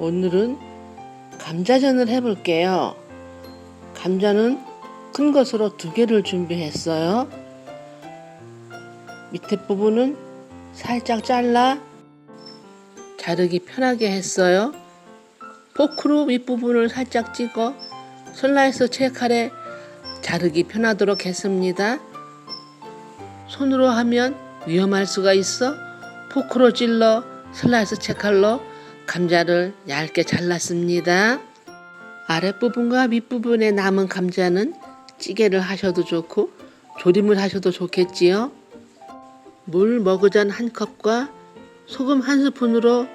오늘은 감자전을 해볼게요. 감자는 큰 것으로 두 개를 준비했어요. 밑에 부분은 살짝 잘라 자르기 편하게 했어요. 포크로 윗부분을 살짝 찍어 슬라이스 채칼에 자르기 편하도록 했습니다. 손으로 하면 위험할 수가 있어 포크로 찔러 슬라이스 채칼로 감자를 얇게 잘랐습니다. 아랫부분과 윗부분에 남은 감자는 찌개를 하셔도 좋고 조림을 하셔도 좋겠지요. 물 머그잔 한 컵과 소금 한 스푼으로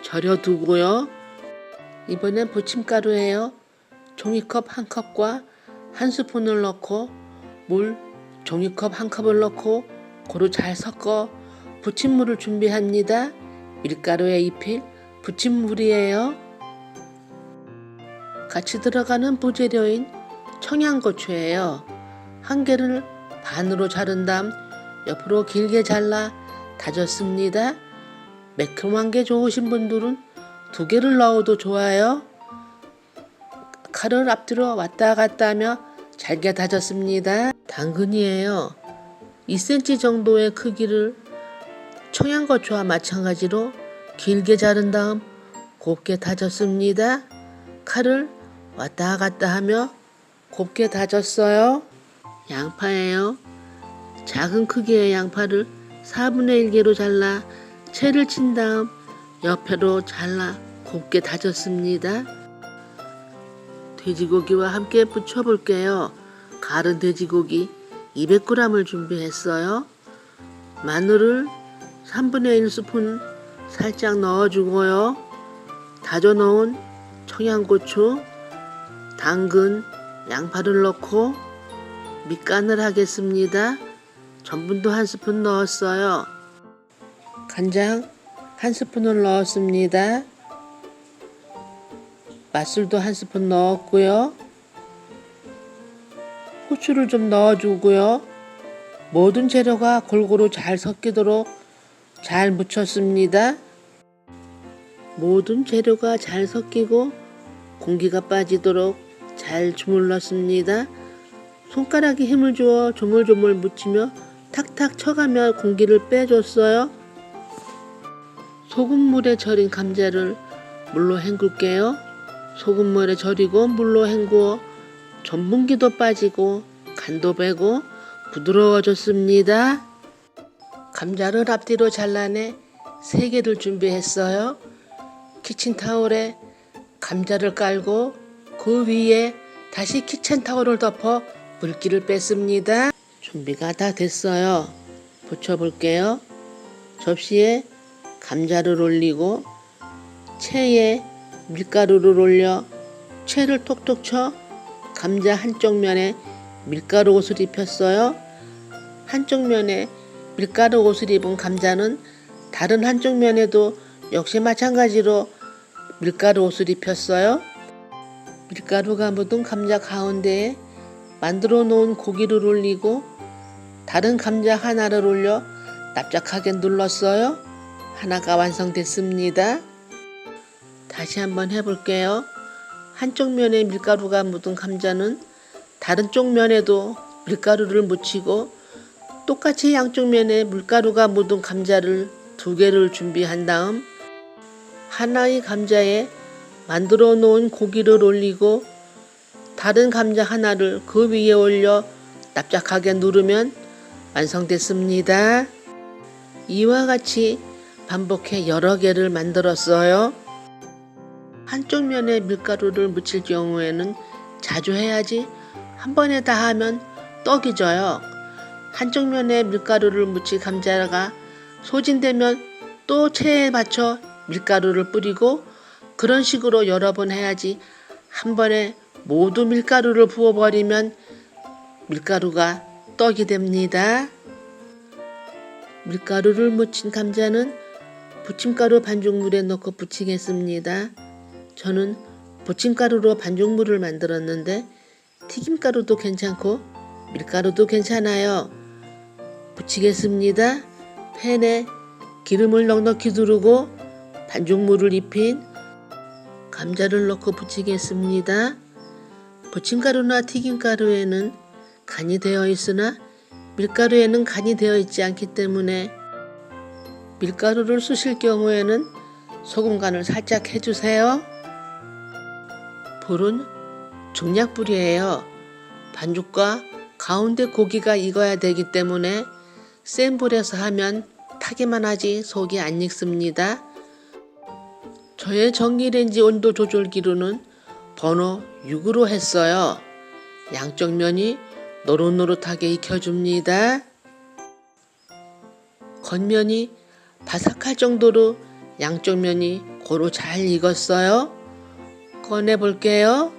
절여두고요. 이번엔 부침가루예요. 종이컵 한 컵과 한 스푼을 넣고 물 종이컵 한 컵을 넣고 고루 잘 섞어 부침물을 준비합니다. 밀가루에 입힐 부침물이에요. 같이 들어가는 부재료인 청양고추예요. 한 개를 반으로 자른 다음 옆으로 길게 잘라 다졌습니다. 매콤한 게 좋으신 분들은 두 개를 넣어도 좋아요. 칼을 앞뒤로 왔다 갔다 하며 잘게 다졌습니다. 당근이에요. 2cm 정도의 크기를 청양고추와 마찬가지로 길게 자른 다음 곱게 다졌습니다. 칼을 왔다 갔다 하며 곱게 다졌어요. 양파예요. 작은 크기의 양파를 4분의 1개로 잘라 채를 친 다음 옆으로 잘라 곱게 다졌습니다. 돼지고기와 함께 부쳐볼게요. 갈은 돼지고기 200g을 준비했어요. 마늘을 3분의 1스푼 살짝 넣어주고요. 다져 놓은 청양고추, 당근, 양파를 넣고 밑간을 하겠습니다. 전분도 한 스푼 넣었어요. 간장 한 스푼을 넣었습니다. 맛술도 한 스푼 넣었고요. 후추를 좀 넣어주고요. 모든 재료가 골고루 잘 섞이도록 잘 묻혔습니다. 모든 재료가 잘 섞이고 공기가 빠지도록 잘 주물렀습니다. 손가락에 힘을 주어 조물조물 묻히며 탁탁 쳐가며 공기를 빼줬어요. 소금물에 절인 감자를 물로 헹굴게요. 소금물에 절이고 물로 헹구어 전분기도 빠지고 간도 배고 부드러워졌습니다. 감자를 앞뒤로 잘라내 세 개를 준비했어요. 키친타올에 감자를 깔고 그 위에 다시 키친타올을 덮어 물기를 뺐습니다. 준비가 다 됐어요. 붙여볼게요. 접시에 감자를 올리고 채에 밀가루를 올려 채를 톡톡 쳐 감자 한쪽 면에 밀가루 옷을 입혔어요. 한쪽 면에 밀가루 옷을 입은 감자는 다른 한쪽 면에도 역시 마찬가지로 밀가루 옷을 입혔어요. 밀가루가 묻은 감자 가운데에 만들어 놓은 고기를 올리고 다른 감자 하나를 올려 납작하게 눌렀어요. 하나가 완성됐습니다. 다시 한번 해볼게요. 한쪽 면에 밀가루가 묻은 감자는 다른 쪽 면에도 밀가루를 묻히고 똑같이 양쪽 면에 밀가루가 묻은 감자를 두 개를 준비한 다음 하나의 감자에 만들어 놓은 고기를 올리고 다른 감자 하나를 그 위에 올려 납작하게 누르면 완성됐습니다. 이와 같이 반복해 여러 개를 만들었어요. 한쪽 면에 밀가루를 묻힐 경우에는 자주 해야지 한 번에 다 하면 떡이 져요. 한쪽 면에 밀가루를 묻힌 감자가 소진되면 또 체에 맞춰 밀가루를 뿌리고 그런 식으로 여러 번 해야지 한 번에 모두 밀가루를 부어버리면 밀가루가 떡이 됩니다. 밀가루를 묻힌 감자는 부침가루 반죽물에 넣고 부치겠습니다. 저는 부침가루로 반죽물을 만들었는데 튀김가루도 괜찮고 밀가루도 괜찮아요. 부치겠습니다. 팬에 기름을 넉넉히 두르고 반죽물을 입힌 감자를 넣고 부치겠습니다. 부침가루나 튀김가루에는 간이 되어 있으나 밀가루에는 간이 되어 있지 않기 때문에 밀가루를 쓰실 경우에는 소금 간을 살짝 해주세요. 불은 중약불이에요. 반죽과 가운데 고기가 익어야 되기 때문에 센 불에서 하면 타기만 하지 속이 안 익습니다. 저의 전기레인지 온도 조절기로는 번호 6으로 했어요. 양쪽 면이 노릇노릇하게 익혀줍니다. 겉면이 바삭할 정도로 양쪽 면이 고루 잘 익었어요. 꺼내 볼게요.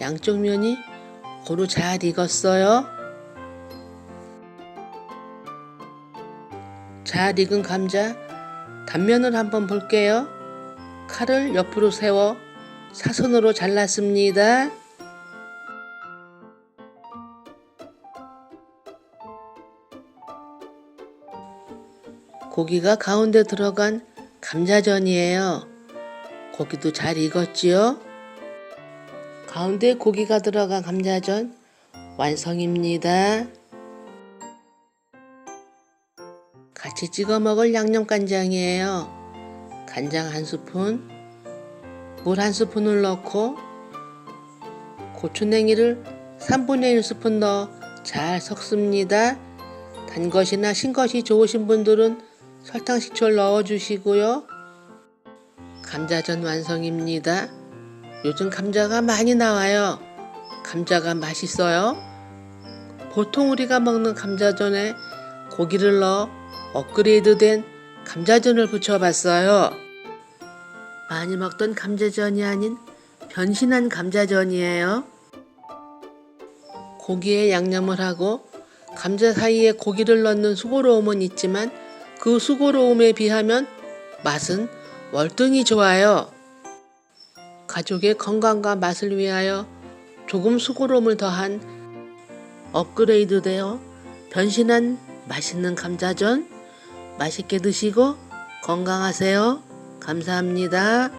양쪽 면이 고루 잘 익었어요. 잘 익은 감자 단면을 한번 볼게요. 칼을 옆으로 세워 사선으로 잘랐습니다. 고기가 가운데 들어간 감자전이에요. 고기도 잘 익었지요? 가운데 고기가 들어간 감자전 완성입니다. 같이 찍어 먹을 양념 간장이에요. 간장 한 스푼, 물 한 스푼을 넣고 고추냉이를 3분의 1스푼 넣어 잘 섞습니다. 단 것이나 신 것이 좋으신 분들은 설탕 식초를 넣어 주시고요. 감자전 완성입니다. 요즘 감자가 많이 나와요. 감자가 맛있어요. 보통 우리가 먹는 감자전에 고기를 넣어 업그레이드된 감자전을 부쳐봤어요. 많이 먹던 감자전이 아닌 변신한 감자전이에요. 고기에 양념을 하고 감자 사이에 고기를 넣는 수고로움은 있지만 그 수고로움에 비하면 맛은 월등히 좋아요. 가족의 건강과 맛을 위하여 조금 수고로움을 더한 업그레이드되어 변신한 맛있는 감자전 맛있게 드시고 건강하세요. 감사합니다.